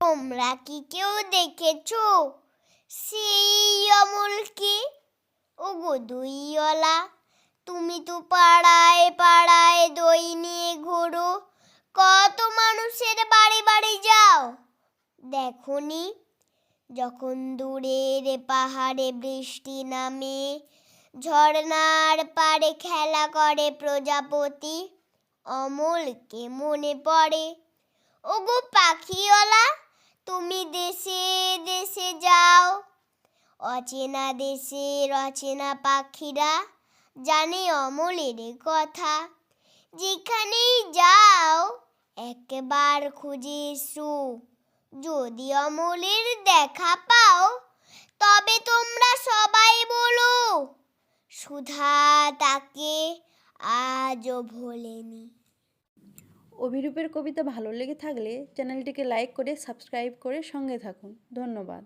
তোমরা কি কেউ দেখেছ? সেই অমলকে ওগো দইওয়ালা, তুমি তো পাড়ায় পাড়ায় দই নিয়ে ঘোরো। কত মানুষের বাড়ি বাড়ি যাও। দেখনি যখন দূরের পাহাড়ে বৃষ্টি নামে, ঝর্ণার পাড়ে খেলা করে প্রজাপতি অমলকে মনে পড়ে? ওগো পাখিওয়ালা অচেনা দেশের অচেনা পাখিরা জানে অমলের কথা। যেখানেই যাও, একবার খুঁজে এসো। যদি অমলের দেখা পাও, তবে তোমরা সবাই বলো, সুধা তাকে আজও ভোলেনি। অভিরূপের কবিতা ভালো লেগে থাকলে চ্যানেলটিকে লাইক করে, সাবস্ক্রাইব করে সঙ্গে থাকুন। ধন্যবাদ।